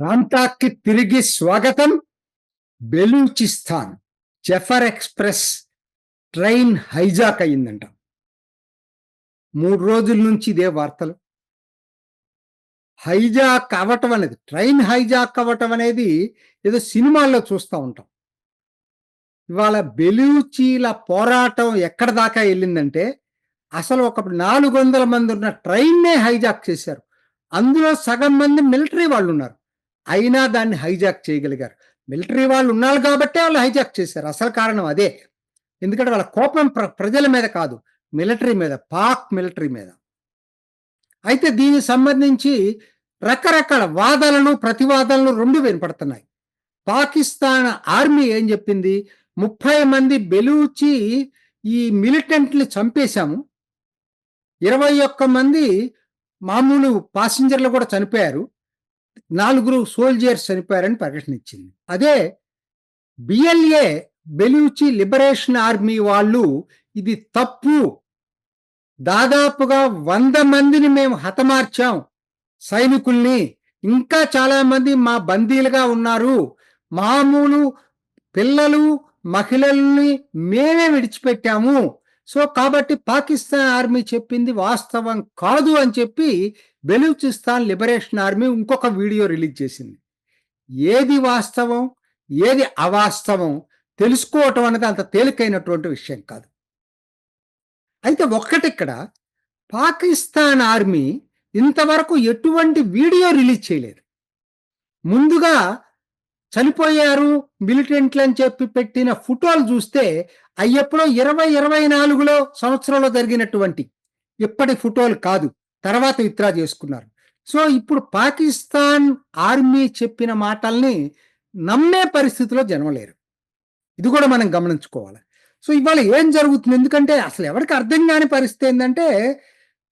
ప్రాంతానికి తిరిగి స్వాగతం Balochistan Jaffar express train hijack అయ్యిందంట. మూడు రోజుల నుంచి ఇదే వార్తలు. హైజాక్ అవ్వటం అనేది ట్రైన్ హైజాక్ అవ్వటం అనేది ఏదో సినిమాల్లో చూస్తూ ఉంటాం. ఇవాళ బెలూచీల పోరాటం ఎక్కడ దాకా వెళ్ళిందంటే అసలు ఒక నాలుగు వందల మంది ఉన్న ట్రైన్నే హైజాక్ చేశారు. అందులో సగం మంది మిలిటరీ వాళ్ళు ఉన్నారు అయినా దాన్ని హైజాక్ చేయగలిగారు. మిలిటరీ వాళ్ళు ఉన్నారు కాబట్టే వాళ్ళు హైజాక్ చేశారు. అసలు కారణం అదే. ఎందుకంటే వాళ్ళ కోపం ప్ర ప్రజల మీద కాదు మిలిటరీ మీద పాక్ మిలిటరీ మీద. అయితే దీనికి సంబంధించి రకరకాల వాదనలు ప్రతివాదనలు రెండు వినపడుతున్నాయి. పాకిస్తాన్ ఆర్మీ ఏం చెప్పింది? ముప్పై మంది బెలూచి ఈ మిలిటెంట్ని చంపేశాము. ఇరవై ఒక్క మంది మామూలు పాసింజర్లు కూడా చనిపోయారు. నాలుగురు సోల్జర్స్ చనిపోయారని ప్రకటన ఇచ్చింది అదే బిఎల్ఏ బెలూచి లిబరేషన్ ఆర్మీ వాళ్ళు ఇది తప్పు. దాదాపుగా వంద మందిని మేము హతమార్చాం సైనికుల్ని. ఇంకా చాలా మంది మా బందీలుగా ఉన్నారు. మామూలు పిల్లలు మహిళల్ని మేమే విడిచిపెట్టాము. సో కాబట్టి పాకిస్తాన్ ఆర్మీ చెప్పింది వాస్తవం కాదు అని చెప్పి బెలూచిస్తాన్ లిబరేషన్ ఆర్మీ ఇంకొక వీడియో రిలీజ్ చేసింది. ఏది వాస్తవం ఏది అవాస్తవం తెలుసుకోవటం అనేది అంత తేలికైనటువంటి విషయం కాదు. అయితే ఒక్కటిక్కడ పాకిస్తాన్ ఆర్మీ ఇంతవరకు ఎటువంటి వీడియో రిలీజ్ చేయలేదు. ముందుగా చనిపోయారు మిలిటెంట్లు అని చెప్పి పెట్టిన ఫోటోలు చూస్తే అయ్యప్పుడో ఇరవై ఇరవై నాలుగులో సంవత్సరంలో జరిగినటువంటి ఇప్పటి ఫోటోలు కాదు. తర్వాత విత్డ్రా చేసుకున్నారు. సో ఇప్పుడు పాకిస్తాన్ ఆర్మీ చెప్పిన మాటల్ని నమ్మే పరిస్థితిలో జన్మలేరు. ఇది కూడా మనం గమనించుకోవాలి. సో ఇవాళ ఏం జరుగుతుంది? ఎందుకంటే అసలు ఎవరికి అర్థం కాని పరిస్థితి ఏంటంటే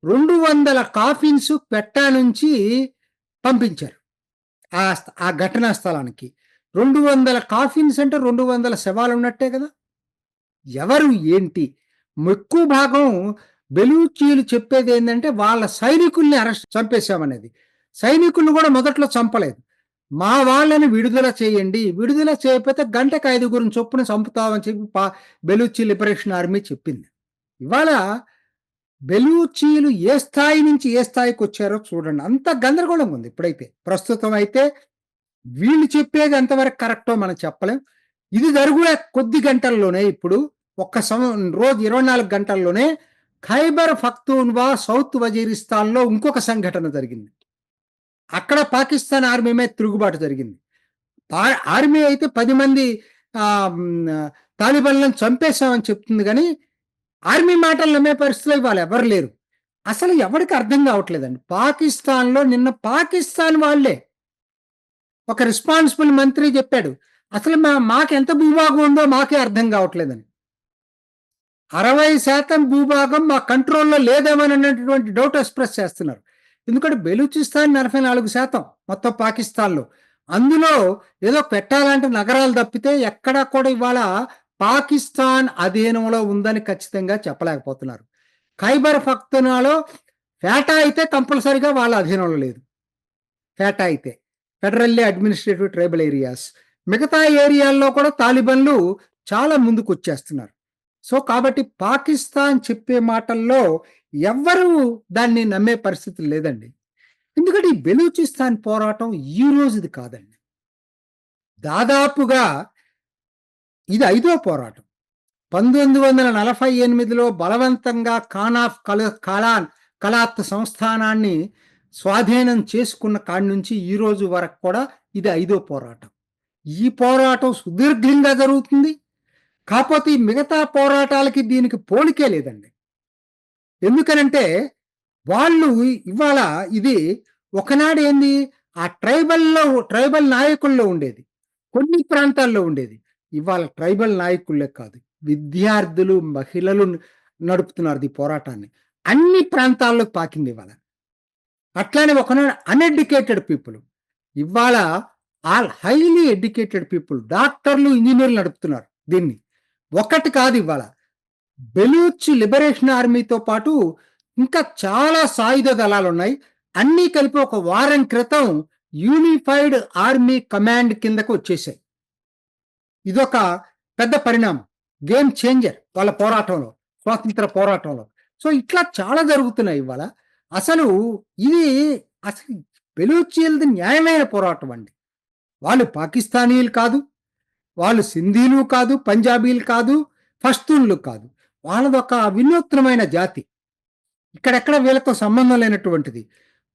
రెండు వందల కాఫిన్స్ పెట్టా నుంచి పంపించారు ఆ ఆ ఘటనా స్థలానికి. రెండు వందల కాఫిన్స్ అంటే రెండు వందల శవాలు ఉన్నట్టే కదా? ఎవరు ఏంటి? ఎక్కువ భాగం బెలూచీలు చెప్పేది ఏంటంటే వాళ్ళ సైనికుల్ని అరెస్ట్ చంపేశామనేది. సైనికుల్ని కూడా మొదట్లో చంపలేదు. మా వాళ్ళని విడుదల చేయండి. విడుదల చేయకపోతే గంటకు ఐదుగురిని చొప్పున చంపుతామని చెప్పి పా బెలూచి లిబరేషన్ ఆర్మీ చెప్పింది. ఇవాళ బెలూచీలు ఏ స్థాయి నుంచి ఏ స్థాయికి వచ్చారో చూడండి. అంత గందరగోళం ఉంది ఇప్పుడైతే. ప్రస్తుతం అయితే వీళ్ళు చెప్పేది ఎంతవరకు కరెక్టో మనం చెప్పలేం. ఇది జరుగుడే కొద్ది గంటల్లోనే ఇప్పుడు. ఒక్క సం రోజు ఇరవై నాలుగు గంటల్లోనే ఖైబర్ ఫక్తూన్వా సౌత్ వజీరిస్తాన్లో ఇంకొక సంఘటన జరిగింది. అక్కడ పాకిస్తాన్ ఆర్మీ మీద తిరుగుబాటు జరిగింది. ఆర్మీ అయితే పది మంది తాలిబాన్లను చంపేశామని చెప్తుంది కానీ ఆర్మీ మాటలు నమ్మే పరిస్థితిలో ఇవాళ ఎవరు లేరు. అసలు ఎవరికి అర్థం కావట్లేదండి. పాకిస్తాన్లో నిన్న పాకిస్తాన్ వాళ్ళే. ఒక రెస్పాన్సిబుల్ మంత్రి చెప్పాడు అసలు మా మాకు ఎంత భూభాగం ఉందో మాకే అర్థం కావట్లేదని. అరవై శాతం భూభాగం మా కంట్రోల్లో లేదేమని అన్నటువంటి డౌట్ ఎక్స్ప్రెస్ చేస్తున్నారు. ఎందుకంటే బెలూచిస్తాన్ నలభై నాలుగు శాతం మొత్తం పాకిస్తాన్లో. అందులో ఏదో పెట్టాలంటే నగరాలు తప్పితే ఎక్కడా కూడా ఇవాళ పాకిస్తాన్ అధీనంలో ఉందని ఖచ్చితంగా చెప్పలేకపోతున్నారు. ఖైబర్ ఫక్తునాలో ఫేటా అయితే కంపల్సరిగా వాళ్ళ అధీనంలో లేదు. ఫేటా అయితే ఫెడరల్లీ అడ్మినిస్ట్రేటివ్ ట్రైబల్ ఏరియాస్. మిగతా ఏరియాల్లో కూడా తాలిబన్లు చాలా ముందుకు వచ్చేస్తున్నారు సో కాబట్టి పాకిస్తాన్ చెప్పే మాటల్లో ఎవ్వరూ దాన్ని నమ్మే పరిస్థితి లేదండి. ఎందుకంటే ఈ బెలూచిస్తాన్ పోరాటం ఈ రోజుది కాదండి. దాదాపుగా ఇది ఐదో పోరాటం. పంతొమ్మిది వందల నలభై ఎనిమిదిలో బలవంతంగా ఖాన్ ఆఫ్ కల కలాన్ కలాత్ సంస్థానాన్ని స్వాధీనం చేసుకున్న కాడి నుంచి ఈ రోజు వరకు కూడా ఇది ఐదో పోరాటం. ఈ పోరాటం సుదీర్ఘంగా జరుగుతుంది. కాకపోతే ఈ మిగతా పోరాటాలకి దీనికి పోలికే లేదండి. ఎందుకనంటే వాళ్ళు ఇవాళ ఇది ఒకనాడు ఏంది? ఆ ట్రైబల్లో ట్రైబల్ నాయకుల్లో ఉండేది. కొన్ని ప్రాంతాల్లో ఉండేది. ఇవాళ ట్రైబల్ నాయకులే కాదు. విద్యార్థులు మహిళలు నడుపుతున్నారు ఈ పోరాటాన్ని. అన్ని ప్రాంతాల్లో పాకింది ఇవాళ. అట్లానే ఒకనాడు అన్ఎడ్యుకేటెడ్ పీపుల్. ఇవాళ ఆల్ హైలీ ఎడ్యుకేటెడ్ పీపుల్ డాక్టర్లు ఇంజనీర్లు నడుపుతున్నారు దీన్ని. ఒకటి కాదు ఇవాళ. బెలూచ్ లిబరేషన్ ఆర్మీతో పాటు ఇంకా చాలా సాయుధ దళాలు ఉన్నాయి. అన్నీ కలిపి ఒక వారం క్రితం యూనిఫైడ్ ఆర్మీ కమాండ్ కిందకు వచ్చేసాయి. ఇదొక పెద్ద పరిణామం. గేమ్ చేంజర్ వాళ్ళ పోరాటంలో స్వాతంత్ర పోరాటంలో. సో ఇట్లా చాలా జరుగుతున్నాయి ఇవాళ. అసలు ఇది అసలు బెలూచీలది న్యాయమైన పోరాటం అండి. వాళ్ళు పాకిస్తానీలు కాదు వాళ్ళు సింధీలు కాదు పంజాబీలు కాదు పష్తూన్లు కాదు. వాళ్ళదొక వినూత్నమైన జాతి. ఇక్కడెక్కడ వీళ్ళతో సంబంధం లేనటువంటిది.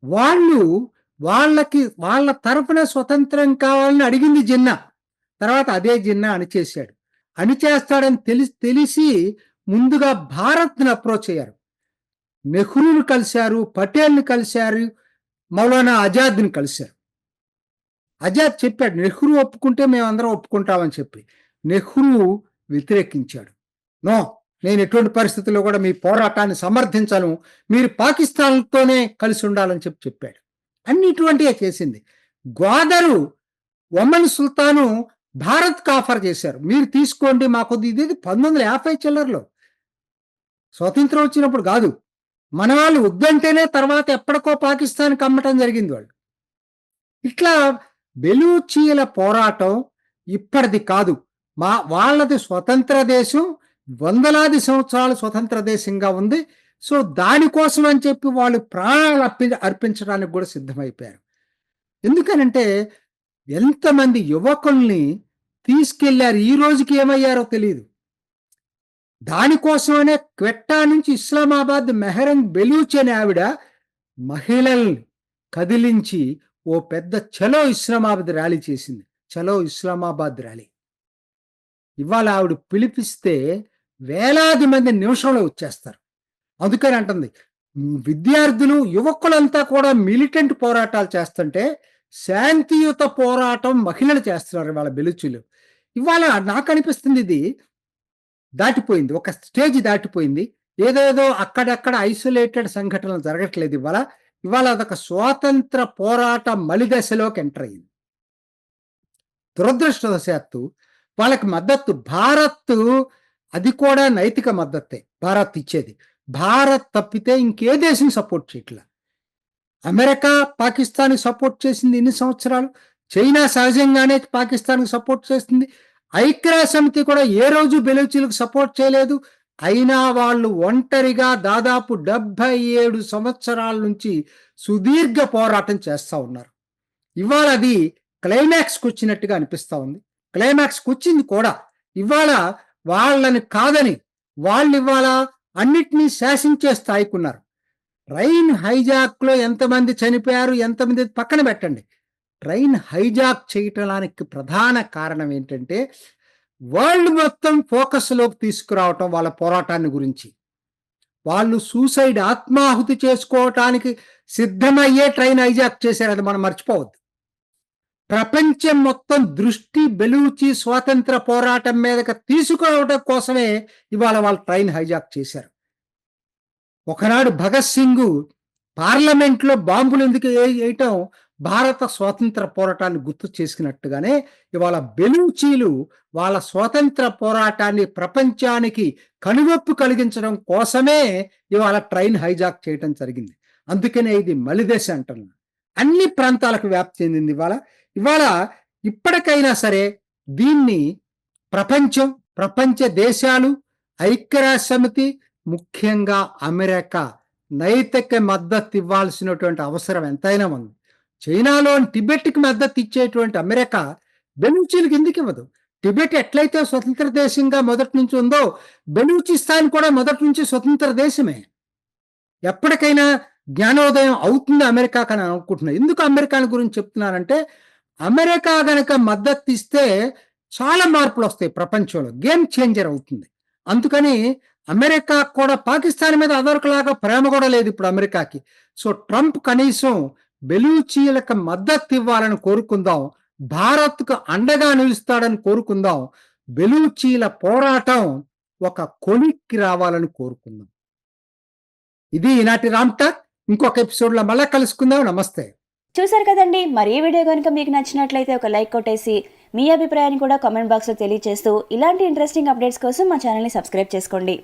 వాళ్ళు వాళ్ళకి వాళ్ళ తరపున స్వతంత్రం కావాలని అడిగింది జిన్నా. తర్వాత అదే జిన్నా అణిచేశాడు. అణిచేస్తాడని తెలిసి తెలిసి ముందుగా భారత్ని అప్రోచ్ అయ్యారు. నెహ్రూను కలిశారు పటేల్ని కలిశారు మౌలానా ఆజాద్ని కలిశారు. ఆజాద్ చెప్పాడు నెహ్రూ ఒప్పుకుంటే మేమందరం ఒప్పుకుంటామని చెప్పి. నెహ్రూ వ్యతిరేకించాడు. నో నేను ఎటువంటి పరిస్థితుల్లో కూడా మీ పోరాటాన్ని సమర్థించను. మీరు పాకిస్తాన్తోనే కలిసి ఉండాలని చెప్పి చెప్పాడు. అన్ని ఇటువంటివే చేసింది. గ్వాదరు ఒమన్ సుల్తాను భారత్కు ఆఫర్ చేశారు. మీరు తీసుకోండి మాకు ఇది పంతొమ్మిది వందల యాభై చిల్లరలో. స్వతంత్రం వచ్చినప్పుడు కాదు. మన వాళ్ళు వద్దంటేనే తర్వాత ఎప్పటికో పాకిస్తాన్కి అమ్మటం జరిగింది వాళ్ళు. ఇట్లా బెలూచీల పోరాటం ఇప్పటిది కాదు. మా వాళ్ళది స్వతంత్ర దేశం వందలాది సంవత్సరాలు స్వతంత్ర దేశంగా ఉంది. సో దానికోసం అని చెప్పి వాళ్ళు ప్రాణాలు అర్పి అర్పించడానికి కూడా సిద్ధమైపోయారు. ఎందుకనంటే ఎంతమంది యువకుల్ని తీసుకెళ్ళారు ఈ రోజుకి ఏమయ్యారో తెలియదు దానికోసమనే క్వెట్టా నుంచి ఇస్లామాబాద్ మెహరంగ్ బెలూచ్ అనే ఆవిడ మహిళల్ని కదిలించి ఓ పెద్ద చలో ఇస్లామాబాద్ ర్యాలీ చేసింది. చలో ఇస్లామాబాద్ ర్యాలీ. ఇవాళ ఆవిడ పిలిపిస్తే వేలాది మంది నిమిషంలో వచ్చేస్తారు. అందుకని అంటుంది విద్యార్థులు యువకులంతా కూడా మిలిటెంట్ పోరాటాలు చేస్తుంటే శాంతియుత పోరాటం మహిళలు చేస్తున్నారు వాళ్ళ బెలుచులు. ఇవాళ నాకు అనిపిస్తుంది ఇది దాటిపోయింది. ఒక స్టేజ్ దాటిపోయింది. ఏదేదో అక్కడక్కడ ఐసోలేటెడ్ సంఘటనలు జరగట్లేదు ఇవాళ. ఇవాళ అదొక స్వాతంత్ర పోరాట మలిదశలోకి ఎంటర్ అయింది దురదృష్టవశాత్తు వాళ్ళకి మద్దతు భారత్ అది కూడా నైతిక మద్దతే భారత్ ఇచ్చేది. భారత్ తప్పితే ఇంకే దేశం సపోర్ట్ చేయట్లా. అమెరికా పాకిస్తాన్ సపోర్ట్ చేసింది ఇన్ని సంవత్సరాలు? చైనా సహజంగానే పాకిస్తాన్కి సపోర్ట్ చేస్తుంది. ఐక్యరాజ్య సమితి కూడా ఏ రోజు బెలూచీలకు సపోర్ట్ చేయలేదు. అయినా వాళ్ళు ఒంటరిగా దాదాపు డెబ్బై ఏడు సంవత్సరాల నుంచి సుదీర్ఘ పోరాటం చేస్తూ ఉన్నారు. ఇవాళ అది క్లైమాక్స్కి వచ్చినట్టుగా అనిపిస్తూ ఉంది. క్లైమాక్స్కి వచ్చింది కూడా ఇవాళ వాళ్ళని కాదని వాళ్ళు ఇవాళ అన్నిటినీ శాసించే స్థాయికి ఉన్నారు. ట్రైన్ హైజాక్లో ఎంతమంది చనిపోయారు ఎంతమంది పక్కన పెట్టండి. ట్రైన్ హైజాక్ చేయటానికి ప్రధాన కారణం ఏంటంటే వరల్డ్ మొత్తం ఫోకస్లోకి తీసుకురావటం వాళ్ళ పోరాటాన్ని గురించి. వాళ్ళు సూసైడ్ ఆత్మాహుతి చేసుకోవటానికి సిద్ధమయ్యే ట్రైన్ హైజాక్ చేశారు. అది మనం మర్చిపోవద్దు. ప్రపంచం మొత్తం దృష్టి బెలూచి స్వాతంత్ర పోరాటం మీదకి తీసుకురావడం కోసమే ఇవాళ వాళ్ళు ట్రైన్ హైజాక్ చేశారు. ఒకనాడు భగత్ సింగ్ పార్లమెంట్లో బాంబులు ఎందుకు వేయటం భారత స్వాతంత్ర పోరాటాన్ని గుర్తు చేసుకున్నట్టుగానే ఇవాళ బెలూచీలు వాళ్ళ స్వాతంత్ర పోరాటాన్ని ప్రపంచానికి కనువొప్పు కలిగించడం కోసమే ఇవాళ ట్రైన్ హైజాక్ చేయటం జరిగింది. అందుకనే ఇది మలిదేశ అంటున్నాను అన్ని ప్రాంతాలకు వ్యాప్తి చెందింది ఇవాళ. ఇవాళ ఇప్పటికైనా సరే దీన్ని ప్రపంచం ప్రపంచ దేశాలు ఐక్యరాజ్య సమితి ముఖ్యంగా అమెరికా నైతిక మద్దతు ఇవ్వాల్సినటువంటి అవసరం ఎంతైనా ఉంది. చైనాలోని టిబెట్కి మద్దతు ఇచ్చేటువంటి అమెరికా బెలూచీలకు ఎందుకు ఇవ్వదు. టిబెట్ ఎట్లయితే స్వతంత్ర దేశంగా మొదటి నుంచి ఉందో బెలూచిస్తాన్ కూడా మొదటి నుంచి స్వతంత్ర దేశమే. ఎప్పటికైనా జ్ఞానోదయం అవుతుంది అమెరికా కానీ అనుకుంటున్నాను. ఎందుకు అమెరికాని గురించి చెప్తున్నానంటే అమెరికా గనక మద్దతు ఇస్తే చాలా మార్పులు వస్తాయి ప్రపంచంలో. గేమ్ చేంజర్ అవుతుంది. అందుకని అమెరికా కూడా పాకిస్తాన్ మీద అదొరకలాగా ప్రేమ కూడా లేదు ఇప్పుడు అమెరికాకి. సో ట్రంప్ కనీసం బెలూచీలకు మద్దతు ఇవ్వాలని కోరుకుందాం. భారత్కు అండగా నిలుస్తాడని కోరుకుందాం. బెలూచీల పోరాటం ఒక కొలిక్కి రావాలని కోరుకుందాం. ఇది ఈనాటి రామ్టాక్ ఇంకొక ఎపిసోడ్లో మళ్ళీ మళ్ళా కలుసుకుందాం. నమస్తే. చూసారు కదండి. మరి ఈ వీడియో కనుక మీకు నచ్చినట్లయితే ఒక లైక్ కొట్టేసి మీ అభిప్రాయాన్ని కూడా కామెంట్ బాక్స్లో తెలియజేస్తూ ఇలాంటి ఇంట్రెస్టింగ్ అప్డేట్స్ కోసం మా ఛానల్ని సబ్స్క్రైబ్ చేసుకోండి.